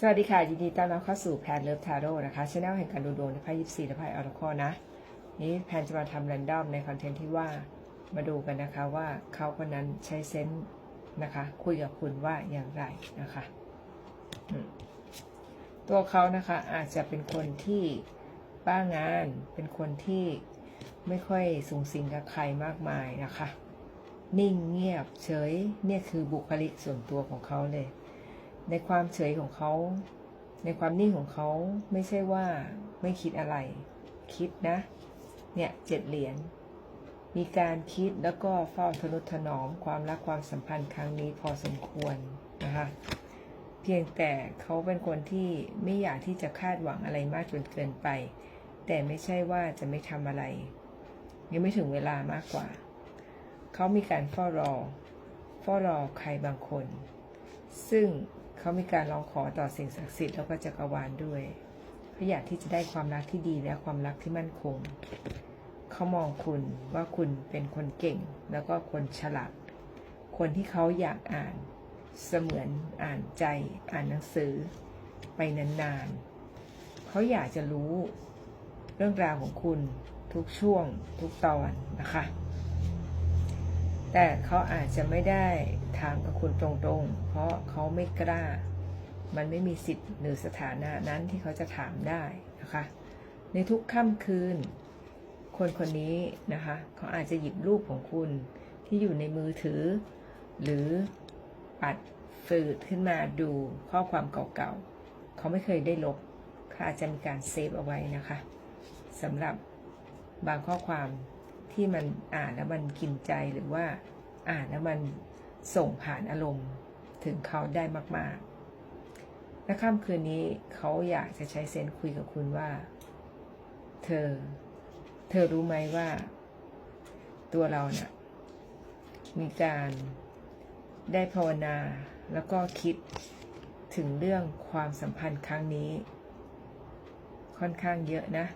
สวัสดีค่ะ ยินดีต้อนรับเข้าสู่แพนเลิฟทาโร่นะคะช anel แห่งการดูดวงในไพ่ยิปซีและไพ่ออร์คอนะ นี้แพนจะมาทำแรนดอมในคอนเทนต์ที่ว่ามาดูกันนะคะว่าเขาคนนั้นใช้เซนส์นะคะ คุยกับคุณว่าอย่างไรนะคะ ตัวเขานะคะอาจจะเป็นคนที่บ้างาน เป็นคนที่ไม่ค่อยสูงสิงกับใครมากมายนะคะ นิ่งเงียบเฉยเนี่ยคือบุคลิกส่วนตัวของเขาเลย ในความเฉยของเขา ในความนิ่งของเขาไม่ใช่ว่าไม่คิดอะไร คิดนะ เนี่ยเจ็ดเหรียญมีการคิดแล้วก็เฝ้าทนุถนอมความรักความสัมพันธ์ครั้งนี้พอสมควรนะคะเพียงแต่เขาเป็นคนที่ไม่อยากที่จะคาดหวังอะไรมากจนเกินไป แต่ไม่ใช่ว่าจะไม่ทำอะไร ยังไม่ถึงเวลามากกว่า เขามีการเฝ้ารอ เฝ้ารอใครบางคน ซึ่ง เขามีการร้องขอต่อสิ่งศักดิ์สิทธิ์แล้วก็จักรวาลด้วยเขาอยากที่จะได้ความรักที่ดีและความรักที่มั่นคง เขามองคุณว่าคุณเป็นคนเก่ง แล้วก็คนฉลาด คนที่เขาอยากอ่านเสมือนอ่านใจอ่านหนังสือ ไปนานๆ เขาอยากจะรู้เรื่องราวของคุณทุกช่วงทุกตอนนะคะ แต่เขาอาจจะไม่ได้ถามกับคุณตรงๆ เพราะเขาไม่กล้า มันไม่มีสิทธิ์หรือสถานะนั้นที่เขาจะถามได้นะคะ ในทุกค่ำคืน คนคนนี้นะคะเขาอาจจะหยิบรูปของคุณที่อยู่ในมือถือ หรือปัดฝืดขึ้นมาดูข้อความเก่าๆ เขาไม่เคยได้ลบเขาอาจจะมีการเซฟเอาไว้นะคะสำหรับบางข้อความ ที่มันอ่านแล้วมันกินใจหรือว่าอ่านแล้วมันส่งผ่านอารมณ์ถึงเขาได้มากๆและค่ำคืนนี้เขาอยากจะใช้เซนคุยกับคุณว่า เธอ เธอรู้ไหมว่า ตัวเราเนะ่ะมีการได้ภาวนาแล้วก็คิดถึงเรื่องความสัมพันธ์ครั้งนี้ ค่อนข้างเยอะนะ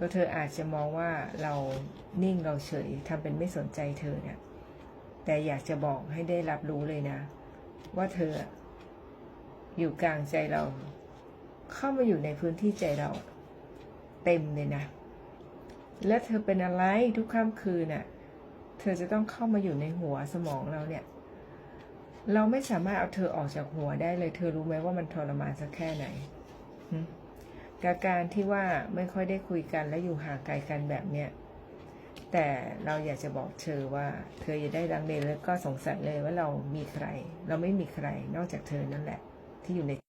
ตัวเธออาจจะมองว่าเรานิ่งเราเฉยทำเป็นไม่สนใจเธอเนี่ยแต่อยากจะบอกให้ได้รับรู้เลยนะ ว่าเธออยู่กลางใจเรา เข้ามาอยู่ในพื้นที่ใจเราเต็มเลยนะ และเธอเป็นอะไรทุกค่ำคืนน่ะ เธอจะต้องเข้ามาอยู่ในหัวสมองเราเนี่ย เราไม่สามารถเอาเธอออกจากหัวได้เลย เธอรู้ไหมว่ามันทรมานสักแค่ไหนห กับการที่ว่าไม่ค่อยได้คุยกันและอยู่ห่างไกลกันแบบเนี้ยแต่เราอยากจะบอกเธอว่า เธออย่าได้ลังเลแล้วก็สงสัยเลยว่าเรามีใคร เราไม่มีใครนอกจากเธอนั่นแหละ ที่อยู่ใน